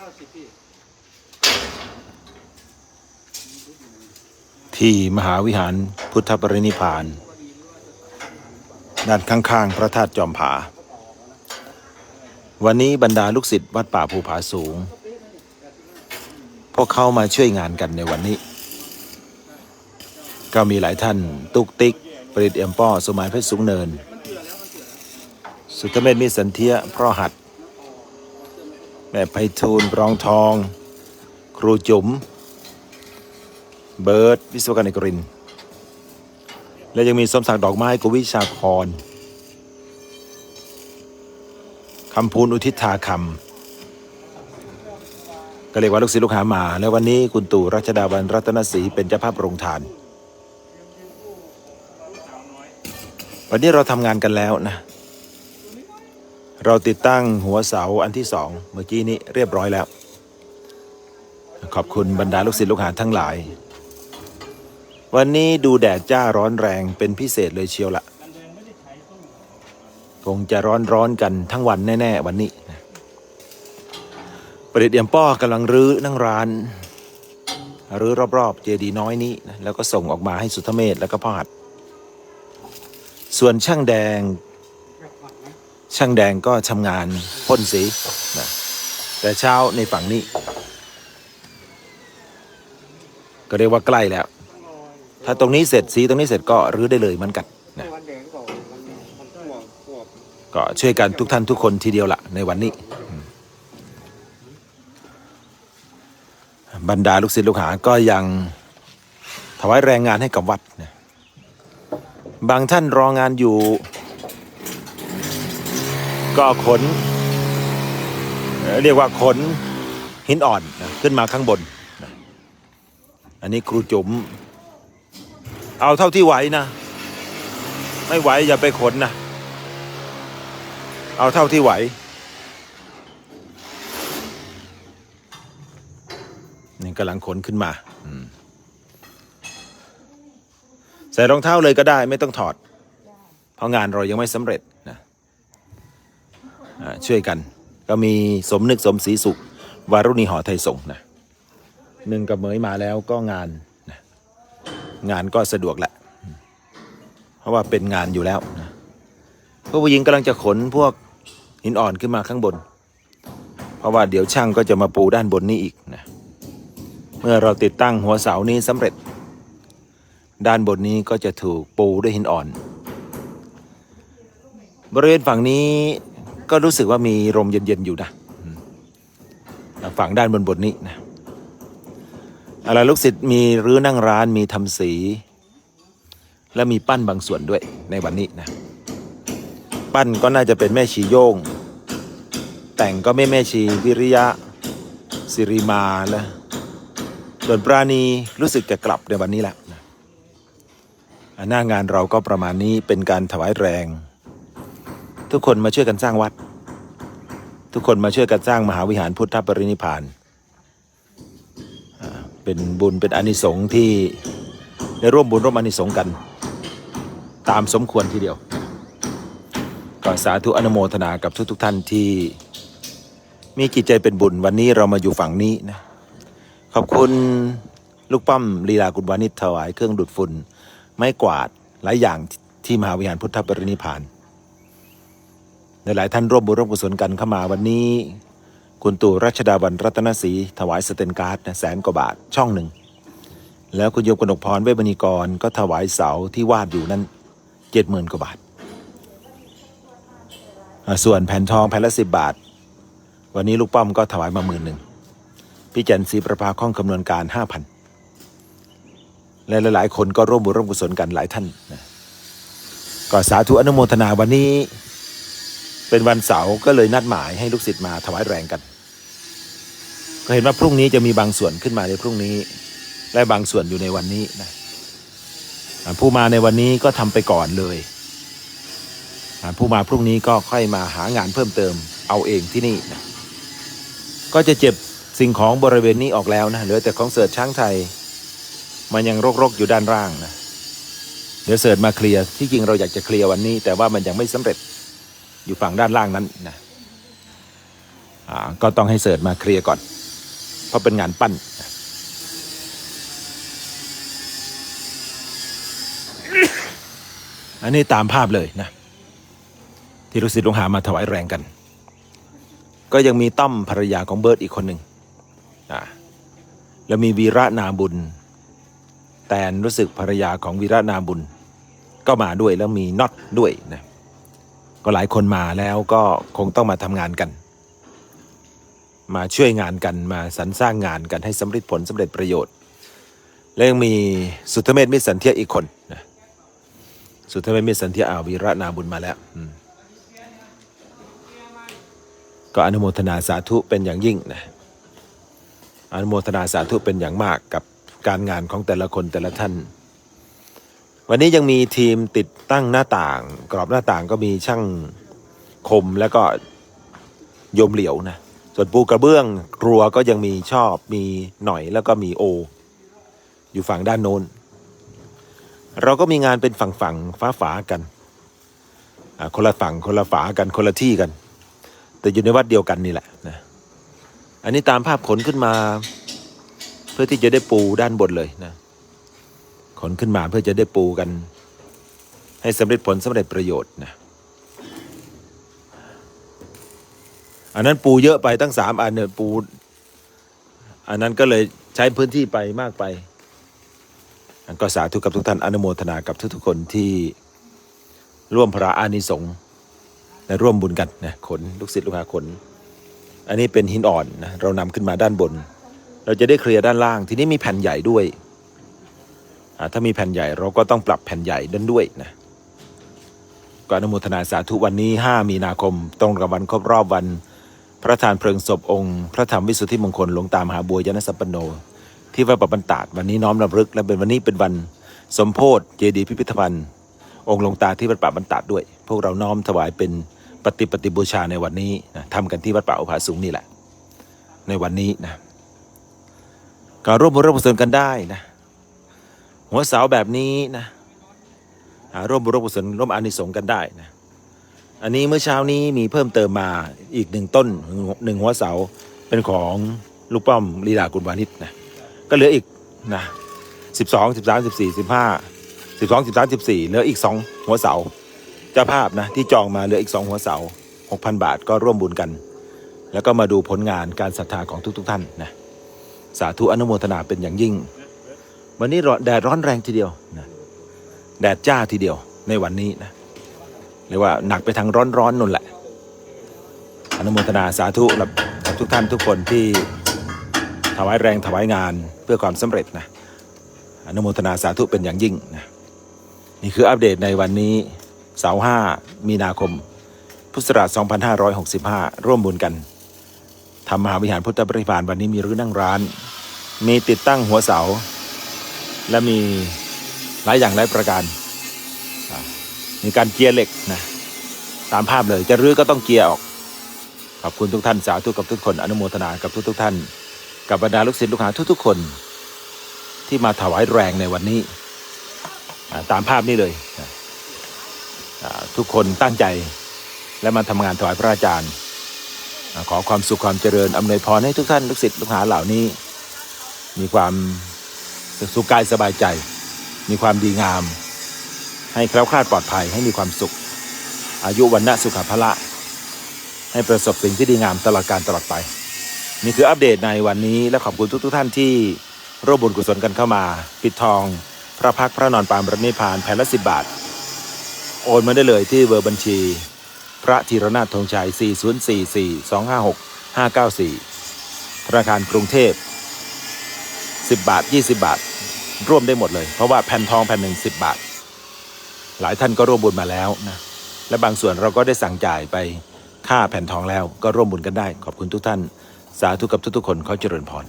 เก้าสิบพี่ที่มหาวิหารพุทธปรินิพาน ด้านข้างๆ พระธาตุจอมผา วันนี้บรรดาลูกศิษย์วัดป่าภูผาสูง พวกเขามาช่วยงานกันในวันนี้ ก็มีหลายท่าน ตุกติกปริตเอ็มป้อสมัยเพชรสูงเนิน สุทธเมธมิสันเทียเพราะหัด แม่ไพฑูรย์รองทอง ครูจุ๋ม เบิร์ดวิศวกรรกริน และยังมีสมศักดิ์ดอกไม้กุวิชาครคำพูนอุทิศาคำก็เรียกว่าลูกศิษย์ลูกหามา แล้ววันนี้คุณตู่รัชดาวันรัตนศรีเป็นเจ้าภาพโรงทาน วันนี้เราทำงานกันแล้วนะ เราติดตั้งหัวเสาอันที่สองเมื่อกี้นี้เรียบร้อยแล้ว ขอบคุณบรรดาลูกศิษย์ลูกหาทั้งหลาย วันนี้ดูแดดจ้าร้อนแรงเป็นพิเศษเลยเชียวละคงจะร้อนร้อนกันทั้งวันแน่ ๆ วันนี้ประดิษฐ์เอี่ยมป้อกำลังรื้อนั่งร้านรื้อรอบๆ เจดีย์น้อยนี้ แล้วก็ส่งออกมาให้สุทธเมธแล้วก็พ่อหัดส่วนช่างแดง ช่างแดงก็ทำงานพ่นสีนะแต่เช้าในฝั่งนี้ ก็เรียกว่าใกล้แล้ว ถ้าตรงนี้เสร็จสีตรงนี้เสร็จก็รื้อได้เลยเหมือนกันนะวันแดงก่อนมันมันห่วงห่วงก็ช่วยกันทุกท่านทุกคนทีเดียวละในวันนี้ บรรดาลูกศิษย์ลูกหาก็ยังถวายแรงงานให้กับวัดนะบางท่านรองานอยู่ ก็ขน เรียกว่าขนหินอ่อนนะขึ้นมาข้างบนนะอันนี้ครูจุ๋มเอาเท่าที่ไหวนะ ไม่ไหวอย่าไปขนนะเอาเท่าที่ไหวนี่กำลังขนขึ้นมาใส่รองเท้าเลยก็ได้ไม่ต้องถอด เพราะงานเรายังไม่สำเร็จนะ ช่วยกัน ก็มีสมนึกสมศรีสุข วารุณีหอไทยสงฆ์นะหนึ่งกับเหมยมาแล้วก็งานนะงานก็สะดวกแหละ เพราะว่าเป็นงานอยู่แล้วนะพวกผู้หญิงกำลังจะขนพวกหินอ่อนขึ้นมาข้างบน เพราะว่าเดี๋ยวช่างก็จะมาปูด้านบนนี้อีกนะเมื่อเราติดตั้งหัวเสานี้สำเร็จ ด้านบนนี้ก็จะถูกปูด้วยหินอ่อน บริเวณฝั่งนี้ ก็รู้สึกว่ามีลมเย็นๆอยู่นะฝั่งด้านบนบนนี้นะอะไรลูกศิษย์มีรื้อนั่งร้านมีทำสี และมีปั้นบางส่วนด้วยในวันนี้นะ ปั้นก็น่าจะเป็นแม่ชีโยง แต่งก็ไม่แม่ชีวิริยะสิริมาแล้วส่วนปราณีรู้สึกจะกลับในวันนี้แหละอาหน้างานเราก็ประมาณนี้เป็นการถวายแรง ทุกคนมาช่วยกันสร้างวัด ทุกคนมาช่วยกันสร้างมหาวิหารพุทธปรินิพานเป็นบุญเป็นอนิสงส์ที่ได้ร่วมบุญร่วมอนิสงส์กัน ตามสมควรทีเดียวก็สาธุอนุโมทนากับทุกๆทท่านที่มีจิตใจเป็นบุญวันนี้เรามาอยู่ฝั่งนี้นะขอบคุณลูกปั้มลีลากุลวานิชถวายเครื่องดูดฝุ่น ไม้กวาดหลายอย่างที่มหาวิหารพุทธปรินิพานใน หลายท่านร่วมบุญร่วมกุศลกันเข้ามาวันนี้ คุณตู่รัชดาวันรัตนศรีถวายสเตนการ์ดแสนกว่าบาทช่องหนึ่ง แล้วคุณโยมกนกพรเวบณีกรก็ถวายเสาที่วาดอยู่นั้นเจ็ดหมื่นกว่าบาท ส่วนแผ่นทองแผ่นละสิบบาท วันนี้ลูกป้อมก็ถวายมาหมื่นหนึ่งพี่จันทร์ศรีประภาคล่องคำนวณการห้าพันและหลายๆ คนก็ร่วมบุญร่วมกุศลกันหลายท่านนะก็สาธุอนุโมทนาวันนี้ เป็นวันเสาร์ก็เลยนัดหมายให้ลูกศิษย์มาถวายแรงกัน ก็เห็นว่าพรุ่งนี้จะมีบางส่วนขึ้นมาในพรุ่งนี้ และบางส่วนอยู่ในวันนี้นะผู้มาในวันนี้ก็ทำไปก่อนเลยผู้มาพรุ่งนี้ก็ค่อยมาหางานเพิ่มเติมเอาเองที่นี่นะก็จะเจ็บสิ่งของบริเวณนี้ออกแล้วนะเหลือแต่ของเสิร์ชช้างไทย มันยังรกๆอยู่ด้านล่างนะเดี๋ยวเสิร์ชมาเคลียร์ที่จริงเราอยากจะเคลียร์วันนี้ แต่ว่ามันยังไม่สำเร็จ อยู่ฝั่งด้านล่างนั้นนะอ่าก็ต้องให้เสิร์ชมาเคลียร์ก่อน เพราะเป็นงานปั้นอันนี้ตามภาพเลยนะ ที่ลูกศิษย์ลูกหามาถวายแรงกัน ก็ยังมีต้อมภรรยาของเบิร์ตอีกคนหนึ่งอ่าแล้วมีวีระนาบุญ แตนรู้สึกภรรยาของวีระนาบุญ ก็มาด้วยแล้วมีน็อตด้วยนะ ก็หลายคนมาแล้วก็คงต้องมาทำงานกัน มาช่วยงานกันมาสรรสร้างงานกันให้สำเร็จผลสำเร็จประโยชน์ และยังมีสุทธเมธมิสันเทียอีกคนนะสุทธเมธมิสันเทียอาวีระนาบุญมาแล้วก็อนุโมทนาสาธุเป็นอย่างยิ่งนะอนุโมทนาสาธุเป็นอย่างมากกับการงานของแต่ละคนแต่ละท่าน วันนี้ยังมีทีมติดตั้งหน้าต่าง กรอบหน้าต่างก็มีช่างคมแล้วก็โยมเหลียวนะ ส่วนปูกระเบื้องครัวก็ยังมีชอบมีหน่อยแล้วก็มีโอ อยู่ฝั่งด้านโน้น เราก็มีงานเป็นฝั่งฝั่งฟ้าฝากันอ่าคนละฝั่งคนละฝากันคนละที่กัน แต่อยู่ในวัดเดียวกันนี่แหละนะอันนี้ตามภาพขนขึ้นมา เพื่อที่จะได้ปูด้านบนเลยนะ ขนขึ้นมาเพื่อจะได้ปูกัน ให้สำเร็จผลสำเร็จประโยชน์นะอันนั้นปูเยอะไปตั้งสามอันเนี่ยปู อันนั้นก็เลยใช้พื้นที่ไปมากไปอันก็สาธุกับทุกท่านอนุโมทนากับทุกๆคนที่ร่วมพระอานิสงส์และร่วมบุญกันนะขนลูกศิษย์ลูกหาขน อันนี้เป็นหินอ่อนนะเรานำขึ้นมาด้านบน เราจะได้เคลียร์ด้านล่าง ทีนี้มีแผ่นใหญ่ด้วย ถ้ามีแผ่นใหญ่เราก็ต้องปรับแผ่นใหญ่ด้านด้วยนะก็อนุโมทนาสาธุวันนี้ 5 มีนาคม ตรงกับวันครบรอบวัน พระทานเพลิงศพองค์ พระธรรมวิสุทธิมงคลหลวงตามหาบัวยานสัมปันโน ที่วัดปะบันตาดวันนี้น้อมรำลึกและเป็นวันนี้เป็นวัน สมโพธิเจดีย์พิพิธภัณฑ์ องค์หลวงตาที่วัดป่าบันตาดด้วย พวกเราน้อมถวายเป็นปฏิปฏิบูชาในวันนี้นะทำกันที่วัดป่าอุภาสุงนี่แหละ ในวันนี้นะก็ร่วมบุญร่วมกุศลกันได้นะ หัวเสาแบบนี้นะร่วมบุร่วมกุศลร่วมอานิสงส์กันได้นะอันนี้เมื่อเช้านี้มีเพิ่มเติมมาอีกหนึ่งต้นหนึ่งหัวเสาเป็นของลูกป้อมลีลากุลวานิชนะก็เหลืออีกนะสิบสองสิบสามสิบสี่สิบห้าสิบสองสิบสามสิบสี่เหลืออีกสองหัวเสาเจ้าภาพนะที่จองมาเหลืออีกสองหัวเสาหกพันบาทก็ร่วมบุญกัน แล้วก็มาดูผลงานการศรัทธาของทุก ๆ ท่านนะสาธุอนุโมทนาเป็นอย่างยิ่ง วันนี้แดดร้อนแรงทีเดียวนะแดดจ้าทีเดียวในวันนี้นะเรียกว่าหนักไปทางร้อนร้อนๆนั่นแหละ อนุโมทนาสาธุกับกับทุกท่านทุกคนที่ถวายแรงถวายงานเพื่อความสำเร็จนะอนุโมทนาสาธุเป็นอย่างยิ่งนะนี่คืออัปเดตในวันนี้เสาร์ห้ามีนาคม พุทธศักราช2565 ร่วมบุญกันทำมหาวิหารพุทธบริพานวันนี้มีรื้อนั่งร้าน มีติดตั้งหัวเสา และมีหลายอย่างหลายประการ มีการเกียร์เหล็กนะตามภาพเลยจะรื้อก็ต้องเกียร์ออก ขอบคุณทุกท่านสาธุกับทุกคนอนุโมทนากับทุกทุกๆท่าน กับบรรดาลูกศิษย์ลูกหาทุกๆคน ที่มาถวายแรงในวันนี้ ตามภาพนี้เลย ทุกคนตั้งใจและมาทำงานถวายพระอาจารย์ ขอความสุขความเจริญอำนวยพรให้ทุกท่านลูกศิษย์ลูกหาเหล่านี้ มีความ สุขกายสบายใจ มีความดีงาม ให้แคล้วคลาดปลอดภัยให้มีความสุข อายุวันนะสุขภละ ให้ประสบสิ่งที่ดีงามตลอดการตลอดไป นี่คืออัปเดตในวันนี้และขอบคุณทุกทุกๆท่านที่ร่วมบุญกุศลกันเข้ามา ปิดทอง พระพักพระนอนปางประนิพพานแผ่นละสิบบาท โอนมาได้เลยที่เบอร์บัญชี พระธีรนาถธงชัย 4044 256 594 ธนาคารกรุงเทพ 10 บาท 20 บาท ร่วมได้หมดเลย เพราะว่าแผ่นทองแผ่นหนึ่งสิบบาท หลายท่านก็ร่วมบุญมาแล้วนะและบางส่วนเราก็ได้สั่งจ่ายไปค่าแผ่นทองแล้วก็ร่วมบุญกันได้ ขอบคุณทุกท่าน สาธุกับทุกๆคนเขาเจริญพร